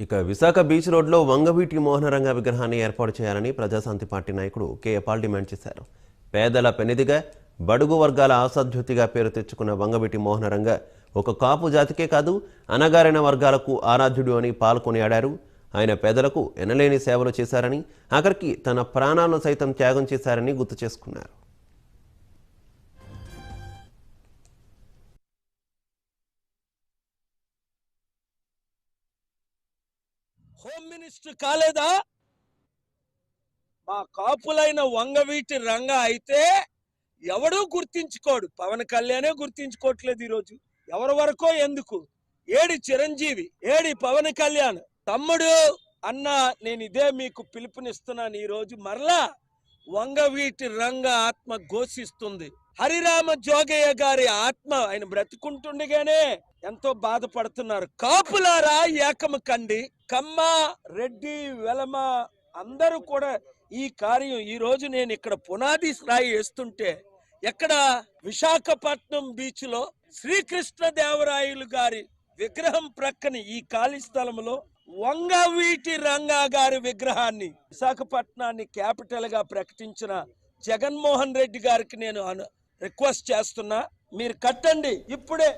ఇక విశాఖ బీచ్ రోడ్లో వంగవీటి మోహనరంగ విగ్రహాన్ని ఏర్పాటు చేయాలని ప్రజాశాంతి పార్టీ నాయకుడు కెఏ పాల్ డిమాండ్ చేశారు. పేదల పెనిదిగా బడుగు వర్గాల ఆసాధ్యుతిగా పేరు తెచ్చుకున్న వంగవీటి మోహనరంగ ఒక కాపు జాతికే కాదు అనగారిన వర్గాలకు ఆరాధ్యుడు అని పాల్కొనియాడారు. ఆయన పేదలకు ఎనలేని సేవలు చేశారని ఆఖరికి తన ప్రాణాలను సైతం త్యాగం చేశారని గుర్తు చేసుకున్నారు. హోమ్ మినిస్టర్ కాలేదా? మా కాపులైన వంగవీటి రంగ అయితే ఎవడూ గుర్తించుకోడు. పవన్ కళ్యాణే గుర్తించుకోవట్లేదు ఈరోజు. ఎవరి వరకో ఎందుకు? ఏడి చిరంజీవి ఏడి పవన్ కళ్యాణ్ తమ్ముడు అన్న నేను ఇదే మీకు పిలుపునిస్తున్నాను ఈరోజు. మరలా వంగవీటి రంగ ఆత్మ ఘోషిస్తుంది. హరిరామ జోగయ్య గారి ఆత్మ ఆయన బ్రతుకుంటుండగానే ఎంతో బాధపడుతున్నారు. కాపులారా ఏకము కండి కమ్మ రెడ్డి వెలమ అందరూ కూడా ఈ కార్యం ఈ రోజు నేను ఇక్కడ పునాది రాయి వేస్తుంటే ఎక్కడ విశాఖపట్నం బీచ్లో శ్రీకృష్ణ దేవరాయలు గారి విగ్రహం ప్రక్కన ఈ ఖాళీ స్థలంలో వంగవీటి రంగా గారి విగ్రహాన్ని విశాఖపట్నాన్ని క్యాపిటల్గా ప్రకటించిన జగన్మోహన్ రెడ్డి గారికి నేను అను రిక్వెస్ట్ చేస్తున్నా మీరు కట్టండి. ఇప్పుడే